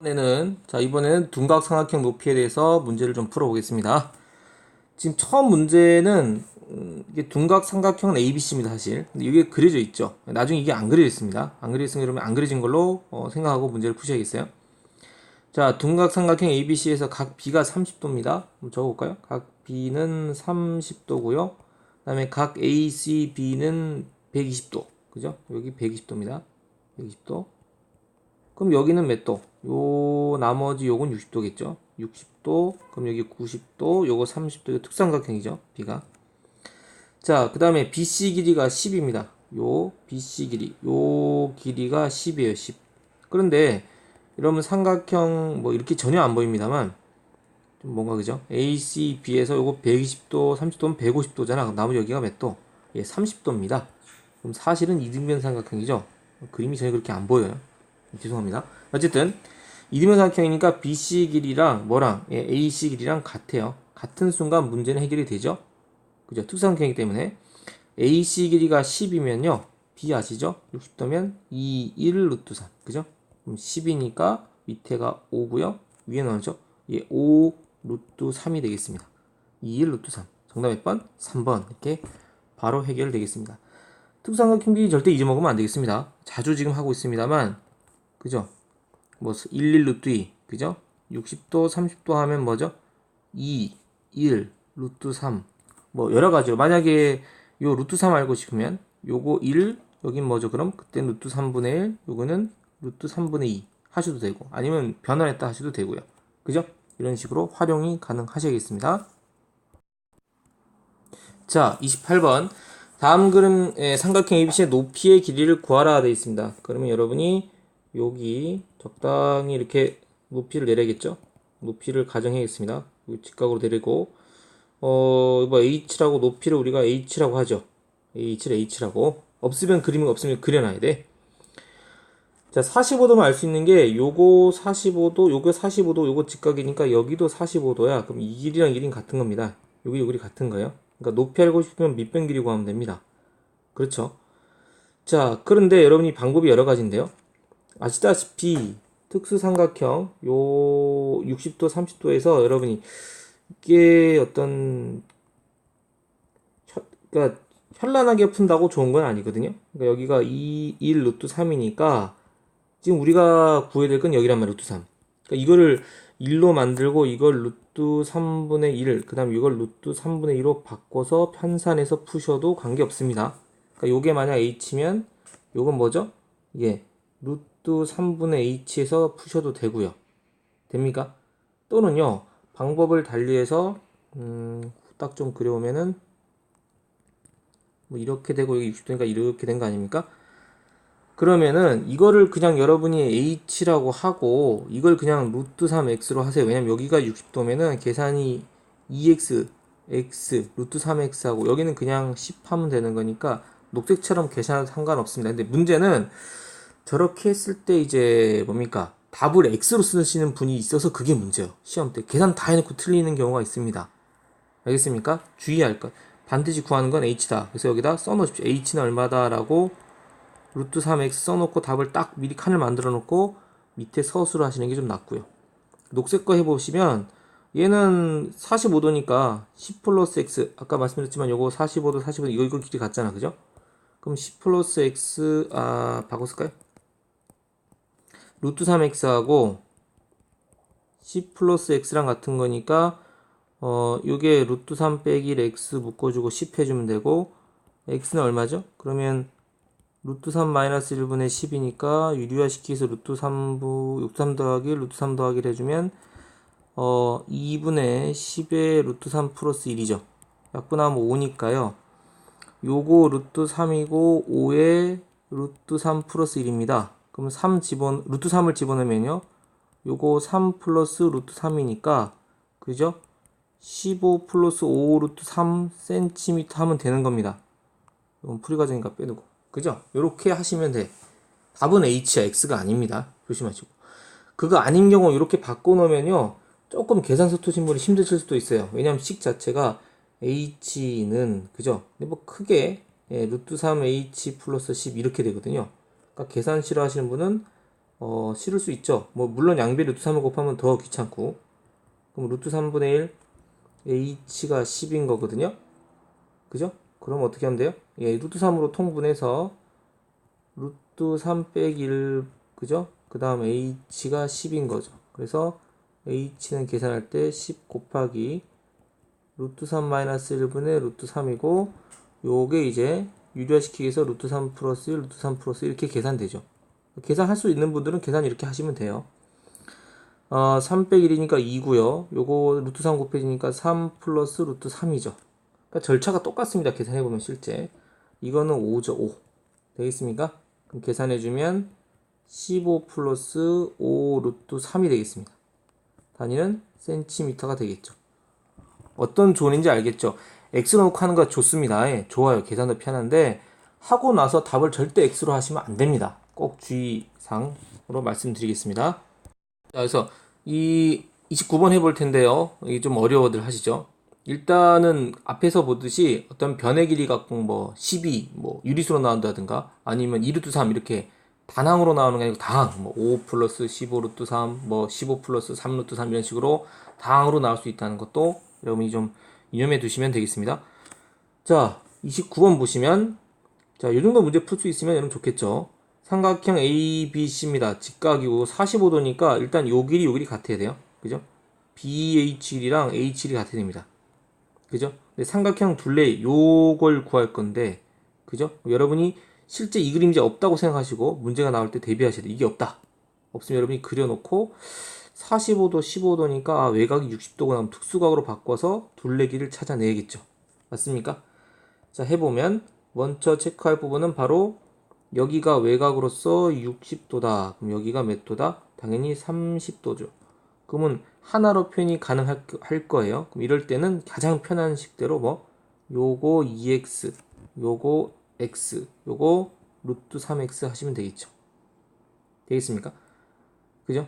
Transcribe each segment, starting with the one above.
이번에는 자 이번에는 둔각 삼각형 높이에 대해서 문제를 좀 풀어보겠습니다. 지금 처음 문제는 음, 이게 둔각 삼각형은 ABC입니다 사실. 근데 이게 그려져 있죠. 나중에 이게 안 그려져 있습니다. 안 그려져 있으면 그러면 안 그려진 걸로 어, 생각하고 문제를 푸셔야겠어요. 자 둔각 삼각형 ABC에서 각 B가 30도입니다. 한번 적어볼까요? 각 B는 30도고요. 그다음에 각 AC, B는 120도. 그죠? 여기 120도입니다. 120도. 그럼 여기는 몇 도? 요 나머지 요건 60도겠죠. 60도. 그럼 여기 90도. 요거 30도. 이거 특삼각형이죠. B가. 자, 그 다음에 BC 길이가 10입니다. 요 BC 길이. 요 길이가 10이에요. 10. 그런데 여러분 삼각형 뭐 이렇게 전혀 안 보입니다만 좀 뭔가 그죠? AC, B에서 요거 120도, 30도면 150도잖아. 그럼 나머지 여기가 몇 도? 예, 30도입니다. 그럼 사실은 이등변 삼각형이죠. 그림이 전혀 그렇게 안 보여요. 죄송합니다. 어쨌든 이등변 삼각형이니까 BC 길이랑 뭐랑 예, AC 길이랑 같아요. 같은 순간 문제는 해결이 되죠. 그죠? 특수삼각형이기 때문에 AC 길이가 10이면요. B 아시죠? 60도면 2, 1 루트 3. 그죠? 그럼 10이니까 밑에가 5고요. 위에는 어죠? 예, 5 루트 3이 되겠습니다. 2, 1 루트 3. 정답 몇 번? 3번. 이렇게 바로 해결되겠습니다. 특수삼각형 비리 절대 잊어먹으면 안 되겠습니다. 자주 지금 하고 있습니다만 그죠? 뭐 1, 1 루트 2 그죠? 60도 30도 하면 뭐죠? 2, 1 루트 3 뭐 여러 가지로 만약에 요 루트 3 알고 싶으면 요거 1 여긴 뭐죠? 그럼 그때 루트 3분의 1 요거는 루트 3분의 2 하셔도 되고 아니면 변환했다 하셔도 되고요. 그죠? 이런 식으로 활용이 가능하셔야겠습니다. 자, 28번. 다음 그림의 삼각형 ABC의 높이의 길이를 구하라 되어 있습니다. 그러면 여러분이 여기 적당히 이렇게 높이를 내려야겠죠? 높이를 가정해야겠습니다. 직각으로 내리고 어, 뭐 h라고 높이를 우리가 h라고 하죠. h를 h라고 없으면 그림이 없으면 그려놔야 돼. 자, 45도만 알 수 있는 게 요거 45도, 요거 45도, 요거 직각이니까 여기도 45도야. 그럼 이 길이랑 이 길이는 같은 겁니다. 여기 요 길이 같은 거예요. 그러니까 높이 알고 싶으면 밑변 길이 구하면 됩니다. 그렇죠? 자, 그런데 여러분이 방법이 여러 가지인데요. 아시다시피 특수삼각형 요 60도, 30도에서 여러분이 이게 어떤 그러니까 현란하게 푼다고 좋은 건 아니거든요. 그러니까 여기가 2, 1 루트 3이니까 지금 우리가 구해야 될 건 여기란 말이야, 루트 3. 그러니까 이거를 1로 만들고 이걸 루트 3분의 1, 그 다음 이걸 루트 3분의 2로 바꿔서 편산해서 푸셔도 관계없습니다. 그러니까 요게 만약 h면 요건 뭐죠? 이게 루트 3분의 h에서 푸셔도 되고요. 됩니까? 또는요, 방법을 달리해서 음, 딱 좀 그려오면은 뭐 이렇게 되고 여기 60도니까 이렇게 된 거 아닙니까? 그러면은 이거를 그냥 여러분이 h라고 하고 이걸 그냥 루트 3x로 하세요. 왜냐면 여기가 60도면은 계산이 2x, x, 루트 3x 하고 여기는 그냥 10 하면 되는 거니까 녹색처럼 계산해도 상관없습니다. 근데 문제는 저렇게 했을 때 이제 뭡니까? 답을 x로 쓰시는 분이 있어서 그게 문제예요. 시험 때 계산 다 해놓고 틀리는 경우가 있습니다. 알겠습니까? 주의할 것. 반드시 구하는 건 h다. 그래서 여기다 써놓으십시오. h는 얼마다라고 루트 3x 써놓고 답을 딱 미리 칸을 만들어 놓고 밑에 서술을 하시는 게 좀 낫고요. 녹색 거 해보시면 얘는 45도니까 10 플러스 x 아까 말씀드렸지만 요거 45도 45도 이거 이거 길이 같잖아 그죠? 그럼 10 플러스 x 아 바꿨을까요? 루트 3x하고 10 플러스 x랑 같은 거니까 어 요게 루트 3 빼기 x 묶어주고 10 해주면 되고 x는 얼마죠? 그러면 루트 3 마이너스 1분의 10이니까 유리화 시키서 루트 3부 6 3 더하기 루트 3 더하기를 해주면 어 2분의 10의 루트 3 플러스 1이죠. 약분하면 5니까요. 요거 루트 3이고 5의 루트 3 플러스 1입니다. 그럼 3 집어 루트 3을 집어넣으면요. 요거 3 플러스 루트 3이니까 그죠? 15 플러스 5 루트 3 cm 하면 되는 겁니다. 이건 풀이 과정이니까 빼두고. 그죠? 이렇게 하시면 돼. 답은 H야, X가 아닙니다. 조심하시고. 그거 아닌 경우 이렇게 바꿔놓으면요. 조금 계산 서투신 분이 힘드실 수도 있어요. 왜냐하면 식 자체가 H는, 그죠? 근데 뭐 크게, 예, 루트 3H 플러스 10 이렇게 되거든요. 그러니까 계산 싫어하시는 분은 어, 실을 수 있죠. 뭐, 물론 양배 루트 3을 곱하면 더 귀찮고. 그럼 루트 3분의 1, h가 10인 거거든요. 그죠? 그럼 어떻게 하면 돼요? 예, 루트 3으로 통분해서 루트 3 빼기 1, 그죠? 그 다음 h가 10인 거죠. 그래서 h는 계산할 때 10 곱하기 루트 3 마이너스 1분의 루트 3이고 요게 이제 유리화시키기 위해서 루트 3 플러스 1, 루트 3 플러스 1 이렇게 계산되죠. 계산할 수 있는 분들은 계산 이렇게 하시면 돼요. 어, 3 빼기 1이니까 2고요. 요거 루트 3 곱해지니까 3 플러스 루트 3이죠. 그러니까 절차가 똑같습니다. 계산해보면 실제. 이거는 5죠. 5. 되겠습니까? 그럼 계산해주면 15 플러스 5 루트 3이 되겠습니다. 단위는 센티미터가 되겠죠. 어떤 조인지 알겠죠? X 놓고 하는 거 좋습니다. 예, 좋아요. 계산도 편한데 하고 나서 답을 절대 x로 하시면 안 됩니다. 꼭 주의사항으로 말씀드리겠습니다. 자, 그래서 이 29번 해볼 텐데요. 이게 좀 어려워들 하시죠. 일단은 앞에서 보듯이 어떤 변의 길이 갖고 뭐 12, 뭐 유리수로 나온다든가 아니면 2루트 3 이렇게 단항으로 나오는 게 아니고 다항, 뭐5 플러스 15 루트 3, 뭐 15 플러스 3 루트 3 이런 식으로 다항으로 나올 수 있다는 것도 여러분이 좀 이념해 두시면 되겠습니다. 자, 29번 보시면 자, 이 정도 문제 풀 수 있으면 여러분 좋겠죠. 삼각형 ABC입니다. 직각이고 45도니까 일단 요 길이 요 길이 같아야 돼요. 그죠? BH1이랑 H1이 같아야 됩니다. 그죠? 근데 삼각형 둘레 요걸 구할 건데 그죠? 여러분이 실제 이 그림자 없다고 생각하시고 문제가 나올 때 대비하셔야 돼. 이게 없다. 없으면 여러분이 그려놓고 45도, 15도니까 아, 외곽이 60도가 나면 특수각으로 바꿔서 둘레길을 찾아내야겠죠. 맞습니까? 자, 해보면 먼저 체크할 부분은 바로 여기가 외곽으로서 60도다. 그럼 여기가 몇 도다? 당연히 30도죠. 그러면 하나로 표현이 가능할 할 거예요. 그럼 이럴 때는 가장 편한 식대로 뭐 요거 2x, 요거 x, 요거 루트 3x 하시면 되겠죠. 되겠습니까? 그죠?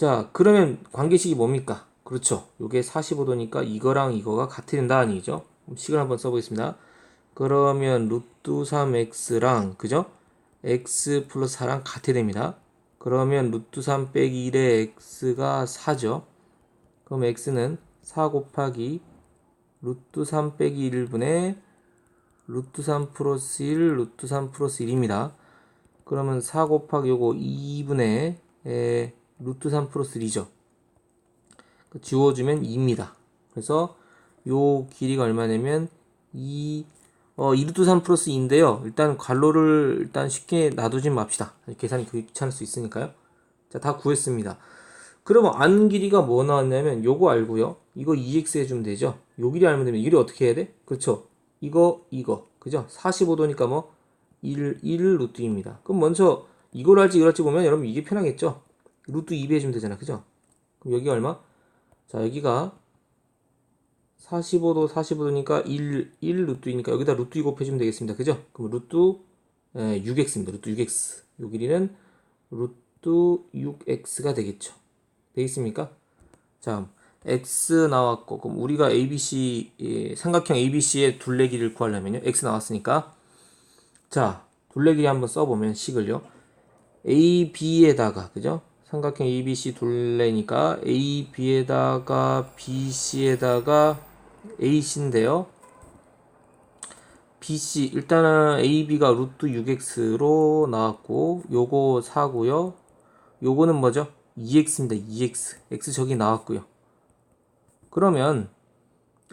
자, 그러면 관계식이 뭡니까? 그렇죠. 요게 45도니까 이거랑 이거가 된다 아니죠? 식을 한번 써보겠습니다. 그러면 루트 3x랑 그죠? x 플러스 4랑 같아야 됩니다. 그러면 루트 3 빼기 1의 x가 4죠. 그럼 x는 4 곱하기 루트 3 빼기 1분의 루트 3 플러스 1 루트 3 플러스 1입니다. 그러면 4 곱하기 요거 2분의 에, 루트 3 플러스 1이죠. 지워주면 2입니다. 그래서 요 길이가 얼마냐면 2 어, 2 루트 3 플러스 2인데요. 일단 괄호를 일단 쉽게 놔두지 맙시다. 계산이 귀찮을 수 있으니까요. 자, 다 구했습니다. 그러면 안 길이가 뭐 나왔냐면 요거 알고요. 이거 2x 해주면 되죠. 요 길이 알면 되면 이를 어떻게 해야 돼? 그렇죠. 이거, 이거. 그죠? 45도니까 뭐 1, 1 루트 입니다. 그럼 먼저 이걸 할지 이걸 할지 보면 여러분 이게 편하겠죠? 루트 2배 해주면 되잖아. 그죠? 그럼 여기 얼마? 자, 여기가 45도 45도니까 1, 1 루트이니까 여기다 루트 2 곱해주면 되겠습니다. 그죠? 그럼 루트 예, 6x입니다. 루트 6x. 요 길이는 루트 6x가 되겠죠. 되겠습니까? 자, x 나왔고 그럼 우리가 ABC 예, 삼각형 ABC의 둘레 길이를 구하려면요. x 나왔으니까 자, 둘레 길이 한번 써보면 식을요. AB에다가 그죠? 삼각형 ABC 둘레니까 AB에다가 BC에다가 AC인데요. BC 일단은 AB가 루트 6x로 나왔고 요거 4고요. 요거는 뭐죠? 2x입니다. 2x. x 저기 나왔고요. 그러면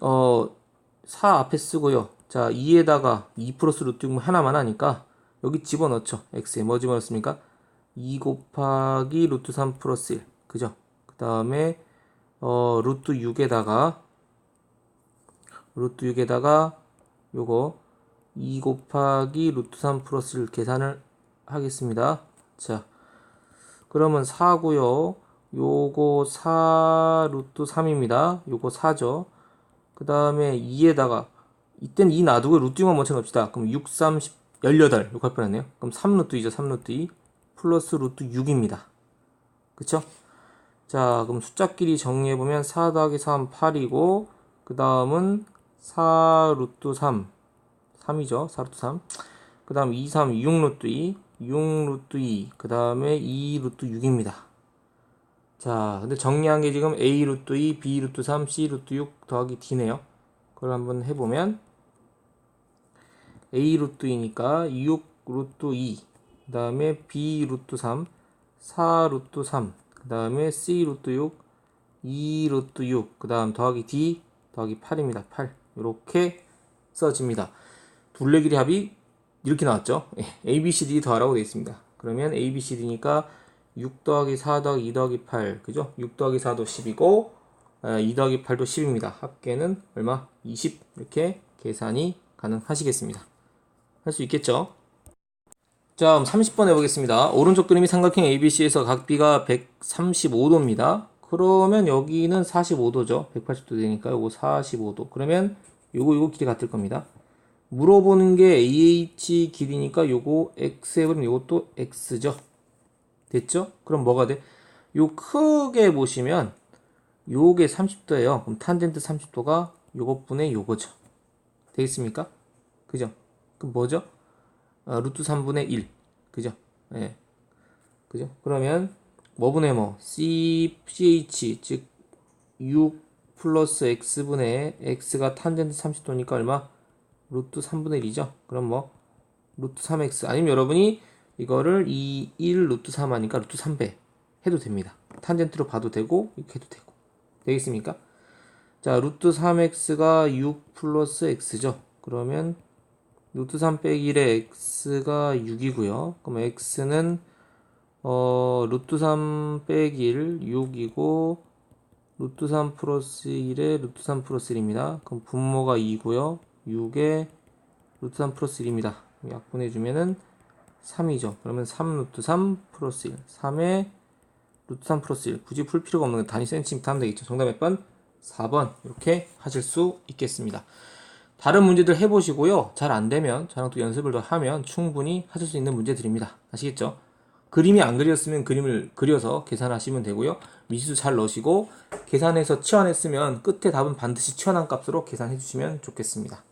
어 4 앞에 쓰고요. 자, 2에다가 2 플러스 루트 6 하나만 하니까 여기 집어넣죠. x에 뭐 집어넣습니까? 2 곱하기 루트 3 플러스 1. 그죠? 그 다음에 어 루트 6에다가 루트 6에다가 요거 2 곱하기 루트 3 플러스 1 계산을 하겠습니다. 자, 그러면 4고요. 요거 4 루트 3입니다. 요거 4죠. 그 다음에 2에다가 이땐 2 놔두고 루트 6만 먼저 넣읍시다. 그럼 6, 3, 10, 18 욕할 뻔했네요. 그럼 3 루트 2죠. 3 루트 2 플러스 루트 6입니다. 그쵸? 자, 그럼 숫자끼리 정리해보면 4 더하기 3, 8이고 그 다음은 4 루트 3 3이죠 4 루트 3 그 다음 2 3 6 루트 2 6 루트 2, 그 다음에 2 루트 6입니다. 자, 근데 정리한 게 지금 A 루트 2, B 루트 3, C 루트 6 더하기 D네요. 그걸 한번 해보면 A 루트 2니까 6 루트 2, 그 다음에 B 루트 3, 4 루트 3, 그 다음에 C 루트 6, 2 루트 6, 그 다음 더하기 D 더하기 8입니다. 8. 이렇게 써집니다. 둘레 길이 합이 이렇게 나왔죠. 예, A, B, C, D 더하라고 되어 있습니다. 그러면 A, B, C, D니까 6 더하기 4 더하기 2 더하기 8 그죠? 6 더하기 4도 10이고 2 더하기 8도 10입니다. 합계는 얼마? 20 이렇게 계산이 가능하시겠습니다. 할 수 있겠죠? 자, 그럼 30번 해보겠습니다. 오른쪽 그림이 삼각형 ABC에서 각 B가 135도입니다. 그러면 여기는 45도죠. 180도 되니까 요거 45도. 그러면 요거 요거 길이 같을 겁니다. 물어보는 게 AH 길이니까 요거 X 해버리면 요것도 X죠. 됐죠? 그럼 뭐가 돼? 요 크게 보시면 요게 30도예요. 그럼 탄젠트 30도가 요것분의 요거죠. 되겠습니까? 그죠? 그럼 뭐죠? 아, 루트 3분의 1. 그죠? 예. 그죠? 그러면 뭐분의 뭐 C, CH 즉 6 플러스 X분의 X가 탄젠트 30도니까 얼마? 루트 3분의 1이죠. 그럼 뭐 루트 3X 아니면 여러분이 이거를 2, 1 루트 3 하니까 루트 3배 해도 됩니다. 탄젠트로 봐도 되고 이렇게 해도 되고 되겠습니까? 자 루트 3X가 6 플러스 X죠. 그러면 루트 3 빼기 1에 x가 6이고요. 그럼 x는 어 루트 3 빼기 1 6이고 루트 3 플러스 1에 루트 3 플러스 1입니다. 그럼 분모가 2고요. 6에 루트 3 플러스 1입니다. 약분해주면은 3이죠. 그러면 3 루트 3 플러스 1. 3에 루트 3 플러스 1. 굳이 풀 필요가 없는 건 단위 센티미터 하면 되겠죠. 정답 몇 번? 4번. 이렇게 하실 수 있겠습니다. 다른 문제들 해보시고요. 잘 안 되면 저랑 또 연습을 더 하면 충분히 하실 수 있는 문제들입니다. 아시겠죠? 그림이 안 그렸으면 그림을 그려서 계산하시면 되고요. 미지수 잘 넣으시고 계산해서 치환했으면 끝에 답은 반드시 치환한 값으로 계산해 주시면 좋겠습니다.